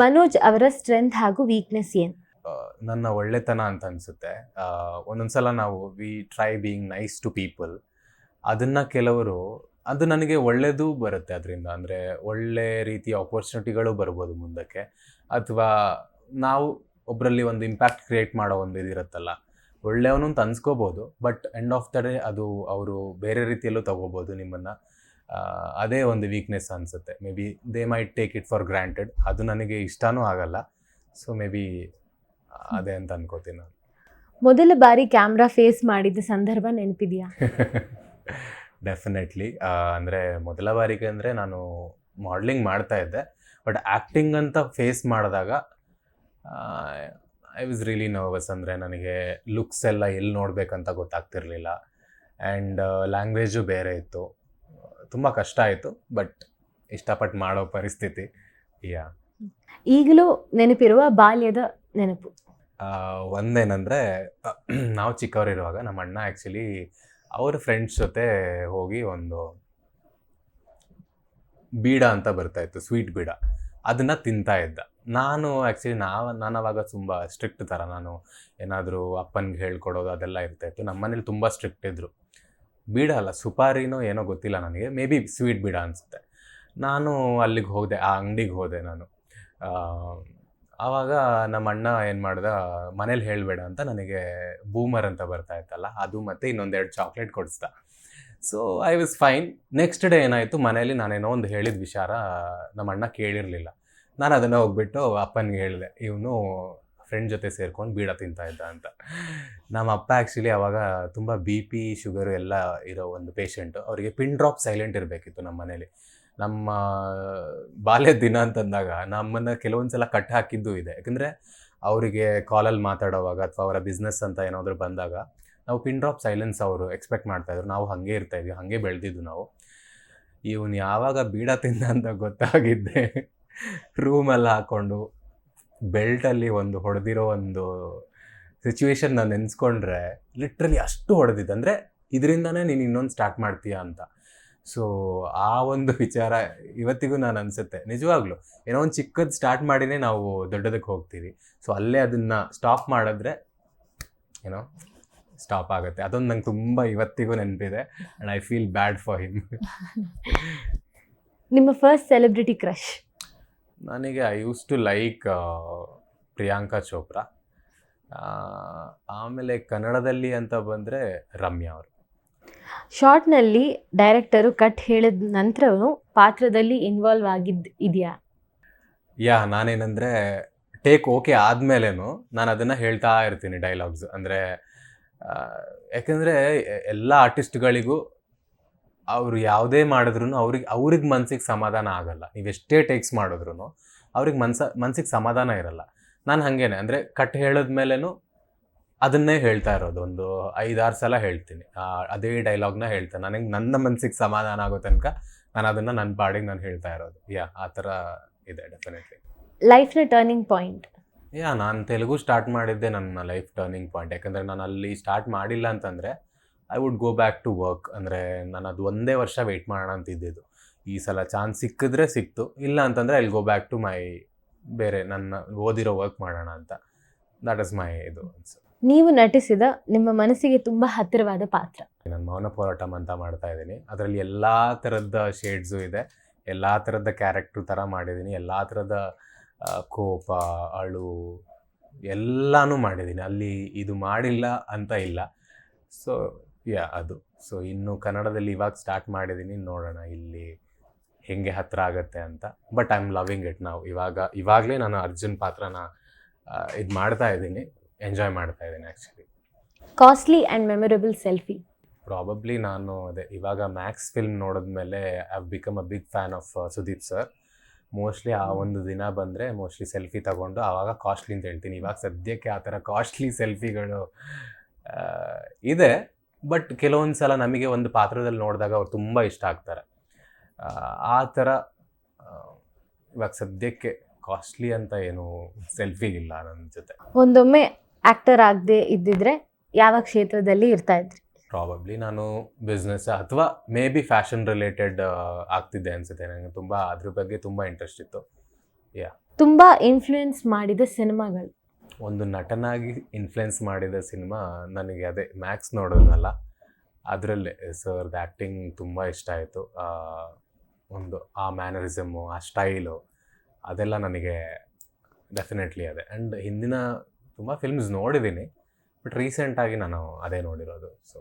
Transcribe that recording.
ಮನೋಜ್ ಅವರ ಸ್ಟ್ರೆಂತ್ ಹಾಗೂ ವೀಕ್ನೆಸ್ ಏನು? ನನ್ನ ಒಳ್ಳೆತನ ಅಂತ ಅನಿಸುತ್ತೆ. ಒಂದೊಂದ್ಸಲ ನಾವು we try being nice to people ಅದನ್ನು ಕೆಲವರು, ಅದು ನನಗೆ ಒಳ್ಳೆಯದು ಬರುತ್ತೆ ಅದರಿಂದ. ಅಂದರೆ ಒಳ್ಳೆ ರೀತಿಯ ಆಪರ್ಚುನಿಟಿಗಳು ಬರ್ಬೋದು ಮುಂದಕ್ಕೆ. ಅಥವಾ ನಾವು ಒಬ್ಬರಲ್ಲಿ ಒಂದು ಇಂಪ್ಯಾಕ್ಟ್ ಕ್ರಿಯೇಟ್ ಮಾಡೋ ಒಂದು ಇದಿರುತ್ತಲ್ಲ ಒಳ್ಳೆಯವನು ಅಂತ ಅನ್ಸ್ಕೋಬೋದು. But end of the day ಅದು ಅವರು ಬೇರೆ ರೀತಿಯಲ್ಲೂ ತಗೋಬೋದು ನಿಮ್ಮನ್ನು. ಅದೇ ಒಂದು ವೀಕ್ನೆಸ್ ಅನಿಸುತ್ತೆ. Maybe they might take it for granted ಅದು ನನಗೆ ಇಷ್ಟನೂ ಆಗಲ್ಲ. ಸೊ ಮೇ ಬಿ ಅದೇ ಅಂತ ಅನ್ಕೋತೀನಿ ನಾನು. ಮೊದಲ ಬಾರಿ ಕ್ಯಾಮ್ರಾ ಫೇಸ್ ಮಾಡಿದ ಸಂದರ್ಭ ನೆನಪಿದೆಯಾ? ಡೆಫಿನೆಟ್ಲಿ ಅಂದರೆ ಮೊದಲ ಬಾರಿಗೆ ಅಂದರೆ ನಾನು ಮಾಡ್ಲಿಂಗ್ ಮಾಡ್ತಾ ಇದ್ದೆ. ಬಟ್ ಆ್ಯಕ್ಟಿಂಗ್ ಅಂತ ಫೇಸ್ ಮಾಡಿದಾಗ ಐ ವಾಸ್ ರಿಯಲಿ ನರ್ವಸ್ ಅಂದರೆ ನನಗೆ ಲುಕ್ಸ್ ಎಲ್ಲ ಎಲ್ಲಿ ನೋಡಬೇಕಂತ ಗೊತ್ತಾಗ್ತಿರ್ಲಿಲ್ಲ. ಆ್ಯಂಡ್ ಲ್ಯಾಂಗ್ವೇಜು ಬೇರೆ ಇತ್ತು. ತುಂಬ ಕಷ್ಟ ಆಯಿತು ಬಟ್ ಇಷ್ಟಪಟ್ಟು ಮಾಡೋ ಪರಿಸ್ಥಿತಿ ಯಾ. ಈಗಲೂ ನೆನಪಿರುವ ಬಾಲ್ಯದ ನೆನಪು? ಒಂದೇನಂದರೆ ನಾವು ಚಿಕ್ಕವರಿರುವಾಗ ನಮ್ಮ ಅಣ್ಣ ಆ್ಯಕ್ಚುಲಿ ಅವ್ರ ಫ್ರೆಂಡ್ಸ್ ಜೊತೆ ಹೋಗಿ ಒಂದು ಬೀಡ ಅಂತ ಬರ್ತಾ ಇತ್ತು ಸ್ವೀಟ್ ಬೀಡ. ಅದನ್ನು ತಿಂತಾ ಇದ್ದ. ನಾನು ಆ್ಯಕ್ಚುಲಿ ನಾವು ನಾನು ಅವಾಗ ತುಂಬ ಸ್ಟ್ರಿಕ್ಟ್ ಥರ ನಾನು ಏನಾದರೂ ಅಪ್ಪನಿಗೆ ಹೇಳ್ಕೊಡೋದು ಅದೆಲ್ಲ ಇರ್ತಾಯಿತ್ತು ನಮ್ಮ ಮನೇಲಿ ತುಂಬ ಸ್ಟ್ರಿಕ್ಟ್ ಇದ್ದರು ಬೀಡ ಅಲ್ಲ, ಸುಪಾರಿನೋ ಏನೋ ಗೊತ್ತಿಲ್ಲ ನನಗೆ. ಮೇ ಬಿ ಸ್ವೀಟ್ ಬೀಡ ಅನಿಸುತ್ತೆ. ನಾನು ಅಲ್ಲಿಗೆ ಹೋದೆ, ಆ ಅಂಗಡಿಗೆ ಹೋದೆ ನಾನು. ಆವಾಗ ನಮ್ಮ ಅಣ್ಣ ಏನು ಮಾಡ್ದ, ಮನೇಲಿ ಹೇಳಬೇಡ ಅಂತ ನನಗೆ ಬೂಮರ್ ಅಂತ ಬರ್ತಾ ಇತ್ತಲ್ಲ, ಅದು ಮತ್ತು ಇನ್ನೊಂದೆರಡು chocolate ಕೊಡಿಸ್ದ. So I was fine next day ಏನಾಯಿತು, ಮನೇಲಿ ನಾನೇನೋ ಒಂದು ಹೇಳಿದ ವಿಚಾರ ನಮ್ಮ ಅಣ್ಣ ಕೇಳಿರಲಿಲ್ಲ. ನಾನು ಅದನ್ನು ಹೋಗ್ಬಿಟ್ಟು ಅಪ್ಪನಿಗೆ ಹೇಳಿದೆ, ಇವನು ಫ್ರೆಂಡ್ ಜೊತೆ ಸೇರ್ಕೊಂಡು ಬೀಡ ತಿಂತಾ ಇದ್ದ ಅಂತ. ನಮ್ಮ ಅಪ್ಪ ಆ್ಯಕ್ಚುಲಿ ಅವಾಗ ತುಂಬ ಬಿ ಪಿ ಶುಗರು ಎಲ್ಲ ಇರೋ ಒಂದು ಪೇಷಂಟು ಅವರಿಗೆ ಪಿನ್ ಡ್ರಾಪ್ ಸೈಲೆಂಟ್ ಇರಬೇಕಿತ್ತು ನಮ್ಮ ಮನೇಲಿ. ನಮ್ಮ ಬಾಲ್ಯದ ದಿನ ಅಂತಂದಾಗ ನಮ್ಮನ್ನು ಕೆಲವೊಂದು ಸಲ ಕಟ್ ಹಾಕಿದ್ದು ಇದೆ. ಯಾಕಂದರೆ ಅವರಿಗೆ ಕಾಲಲ್ಲಿ ಮಾತಾಡೋವಾಗ ಅಥವಾ ಅವರ ಬಿಸ್ನೆಸ್ ಅಂತ ಏನಾದರೂ ಬಂದಾಗ ನಾವು ಪಿನ್ ಡ್ರಾಪ್ ಸೈಲೆನ್ಸ್ ಅವರು ಎಕ್ಸ್ಪೆಕ್ಟ್ ಮಾಡ್ತಾಯಿದ್ರು ನಾವು ಹಾಗೆ ಇರ್ತಾಯಿದ್ವಿ ಹಾಗೆ ಬೆಳೆದಿದ್ದು ನಾವು. ಇವನು ಯಾವಾಗ ಬೀಡ ತಿಂದ ಅಂತ ಗೊತ್ತಾಗಿದ್ದೆ. ರೂಮಲ್ಲಿ ಹಾಕ್ಕೊಂಡು ಬೆಲ್ಟಲ್ಲಿ ಒಂದು ಹೊಡೆದಿರೋ ಒಂದು ಸಿಚುವೇಶನ್ ನಾನು ನೆನೆಸ್ಕೊಂಡ್ರೆ ಲಿಟ್ರಲಿ ಅಷ್ಟು ಹೊಡೆದಿದ್ದು ಅಂದರೆ ಇದರಿಂದನೇ ನೀನು ಇನ್ನೊಂದು ಸ್ಟಾರ್ಟ್ ಮಾಡ್ತೀಯಾ ಅಂತ. ಸೊ ಆ ಒಂದು ವಿಚಾರ ಇವತ್ತಿಗೂ ನಾನು ಅನಿಸುತ್ತೆ. ನಿಜವಾಗ್ಲೂ, ಏನೋ ಒಂದು ಚಿಕ್ಕದು ಸ್ಟಾರ್ಟ್ ಮಾಡಿನೇ ನಾವು ದೊಡ್ಡದಕ್ಕೆ ಹೋಗ್ತೀವಿ. ಸೊ ಅಲ್ಲೇ ಅದನ್ನು ಸ್ಟಾಪ್ ಮಾಡಿದ್ರೆ, ಏನೋ ಸ್ಟಾಪ್ ಆಗುತ್ತೆ. ಅದೊಂದು ನಂಗೆ ತುಂಬ ಇವತ್ತಿಗೂ ನೆನಪಿದೆ and I feel bad for him ನಿಮ್ಮ ಫಸ್ಟ್ ಸೆಲೆಬ್ರಿಟಿ ಕ್ರಶ್ ನನಗೆ I used to like Priyanka Chopra ಆಮೇಲೆ ಕನ್ನಡದಲ್ಲಿ ಅಂತ ಬಂದರೆ ರಮ್ಯಾ ಅವರು. ಶಾರ್ಟ್ನಲ್ಲಿ ಡೈರೆಕ್ಟರು ಕಟ್ ಹೇಳಿದ ನಂತರವೂ ಪಾತ್ರದಲ್ಲಿ ಇನ್ವಾಲ್ವ್ ಆಗಿದ್ದು ಇದೆಯಾ? ಯಾ ನಾನೇನಂದರೆ ಟೇಕ್ ಓಕೆ ಆದಮೇಲೇನು ನಾನು ಅದನ್ನು ಹೇಳ್ತಾ ಇರ್ತೀನಿ ಡೈಲಾಗ್ಸ್ ಅಂದರೆ ಯಾಕಂದರೆ ಎಲ್ಲ ಆರ್ಟಿಸ್ಟ್ಗಳಿಗೂ ಅವರು ಯಾವುದೇ ಮಾಡಿದ್ರು ಅವ್ರಿಗೆ ಅವ್ರಿಗೆ ಮನ್ಸಿಗೆ ಸಮಾಧಾನ ಆಗಲ್ಲ. ನೀವು ಎಷ್ಟೇ ಟೇಕ್ಸ್ ಮಾಡಿದ್ರು ಅವ್ರಿಗೆ ಮನ್ಸ ಮನ್ಸಿಗೆ ಸಮಾಧಾನ ಇರಲ್ಲ. ನಾನು ಹಾಗೇನೆ ಅಂದರೆ ಕಟ್ ಹೇಳಿದ್ಮೇಲೆನೂ ಅದನ್ನೇ ಹೇಳ್ತಾ ಇರೋದು. ಒಂದು ಐದಾರು ಸಲ ಹೇಳ್ತೀನಿ. ಅದೇ ಡೈಲಾಗ್ನ ಹೇಳ್ತೇನೆ ನನಗೆ ನನ್ನ ಮನ್ಸಿಗೆ ಸಮಾಧಾನ ಆಗೋ ತನಕ ನಾನು ಅದನ್ನು ನನ್ನ ಪಾಡಿಗೆ ನಾನು ಹೇಳ್ತಾ ಇರೋದು. ಯಾ ಆ ಥರ ಇದೆ ಡೆಫಿನೆಟ್ಲಿ ಲೈಫ್ನ ಟರ್ನಿಂಗ್ ಪಾಯಿಂಟ್ ಯಾ ನಾನು ತೆಲುಗು ಸ್ಟಾರ್ಟ್ ಮಾಡಿದ್ದೆ ನನ್ನ ಲೈಫ್ ಟರ್ನಿಂಗ್ ಪಾಯಿಂಟ್ ಯಾಕಂದರೆ ನಾನು ಅಲ್ಲಿ ಸ್ಟಾರ್ಟ್ ಮಾಡಿಲ್ಲ ಅಂತಂದರೆ I would go back to work ಅಂದರೆ ನಾನು ಅದು ಒಂದೇ ವರ್ಷ ವೆಯ್ಟ್ ಮಾಡೋಣ ಅಂತಿದ್ದಿದ್ದು ಈ ಸಲ ಚಾನ್ಸ್ ಸಿಕ್ಕಿದ್ರೆ ಸಿಕ್ತು. ಇಲ್ಲ ಅಂತಂದರೆ I go back to my ಬೇರೆ ನನ್ನ ಓದಿರೋ ವರ್ಕ್ ಮಾಡೋಣ ಅಂತ. ದಟ್ ಇಸ್ ಮೈ ಇದು ನೀವು ನಟಿಸಿದ ನಿಮ್ಮ ಮನಸ್ಸಿಗೆ ತುಂಬ ಹತ್ತಿರವಾದ ಪಾತ್ರ. ನಾನು ಮೌನ ಹೋರಾಟಂ ಅಂತ ಮಾಡ್ತಾ ಇದ್ದೀನಿ. ಅದರಲ್ಲಿ ಎಲ್ಲ ಥರದ ಶೇಡ್ಸು ಇದೆ. ಎಲ್ಲ ಥರದ ಕ್ಯಾರೆಕ್ಟ್ರ್ ಥರ ಮಾಡಿದ್ದೀನಿ. ಎಲ್ಲ ಥರದ ಕೋಪ ಅಳು ಎಲ್ಲನೂ ಮಾಡಿದ್ದೀನಿ. ಅಲ್ಲಿ ಇದು ಮಾಡಿಲ್ಲ ಅಂತ ಇಲ್ಲ. ಸೊ ಯಾ ಅದು. ಸೊ ಇನ್ನು ಕನ್ನಡದಲ್ಲಿ ಇವಾಗ ಸ್ಟಾರ್ಟ್ ಮಾಡಿದ್ದೀನಿ ನೋಡೋಣ ಇಲ್ಲಿ ಹೆಂಗೆ ಹತ್ರ ಆಗುತ್ತೆ ಅಂತ. But I am loving it ನಾವು ಇವಾಗ ಇವಾಗಲೇ ನಾನು ಅರ್ಜುನ್ ಪಾತ್ರನ ಇದು ಮಾಡ್ತಾ ಇದ್ದೀನಿ. ಎಂಜಾಯ್ ಮಾಡ್ತಾ ಇದ್ದೀನಿ actually costly and memorable selfie probably ನಾನು ಅದೇ ಇವಾಗ ಮ್ಯಾಕ್ಸ್ ಫಿಲ್ಮ್ ನೋಡಿದ್ಮೇಲೆ I become a big fan of Sudeep sir mostly ಆ ಒಂದು ದಿನ ಬಂದರೆ ಮೋಸ್ಟ್ಲಿ ಸೆಲ್ಫಿ ತಗೊಂಡು ಆವಾಗ ಕಾಸ್ಟ್ಲಿ ಅಂತ ಹೇಳ್ತೀನಿ. ಇವಾಗ ಸದ್ಯಕ್ಕೆ ಆ ಥರ ಕಾಸ್ಟ್ಲಿ ಸೆಲ್ಫಿಗಳು ಇದೆ. ಬಟ್ ಕೆಲವೊಂದು ಸಲ ನಮಗೆ ಒಂದು ಪಾತ್ರದಲ್ಲಿ ನೋಡಿದಾಗ ಅವ್ರು ತುಂಬ ಇಷ್ಟ ಆಗ್ತಾರೆ. ಆ, ಥರ ಇವಾಗ ಸದ್ಯಕ್ಕೆ ಕಾಸ್ಟ್ಲಿ ಅಂತ ಏನು ಸೆಲ್ಫಿ ಇಲ್ಲ ನನ್ನ ಜೊತೆ. ಒಂದೊಮ್ಮೆ ಆಕ್ಟರ್ ಆಗದೆ ಇದ್ದಿದ್ರೆ ಯಾವ ಕ್ಷೇತ್ರದಲ್ಲಿ ಇರ್ತಾ ಇದ್ರಿ? ಪ್ರಾಬಬ್ಲಿ ನಾನು ಬಿಸ್ನೆಸ್ ಅಥವಾ ಮೇ ಬಿ ಫ್ಯಾಷನ್ ರಿಲೇಟೆಡ್ ಆಗ್ತಿದ್ದೆ ಅನಿಸುತ್ತೆ. ನನಗೆ ತುಂಬ ಅದ್ರ ಬಗ್ಗೆ ತುಂಬ ಇಂಟ್ರೆಸ್ಟ್ ಇತ್ತು. ಯಾ ತುಂಬ ಇನ್ಫ್ಲೂಯೆನ್ಸ್ ಮಾಡಿದ ಸಿನಿಮಾಗಳು. ಒಂದು ನಟನಾಗಿ ಇನ್ಫ್ಲುಯೆನ್ಸ್ ಮಾಡಿದ ಸಿನಿಮಾ ನನಗೆ ಅದೇ ಮ್ಯಾಕ್ಸ್ ನೋಡೋದಲ್ಲ ಅದರಲ್ಲೇ ಸರ್ದು ಆ್ಯಕ್ಟಿಂಗ್ ತುಂಬ ಇಷ್ಟ ಆಯಿತು. ಒಂದು ಆ ಮ್ಯಾನರಿಸಮು ಆ ಸ್ಟೈಲು ಅದೆಲ್ಲ ನನಗೆ ಡೆಫಿನೆಟ್ಲಿ ಅದೇ. ಆ್ಯಂಡ್ ಹಿಂದಿನ ತುಂಬ ಫಿಲ್ಮ್ಸ್ ನೋಡಿದ್ದೀನಿ ಬಟ್ ರೀಸೆಂಟಾಗಿ ನಾನು ಅದೇ ನೋಡಿರೋದು ಸೊ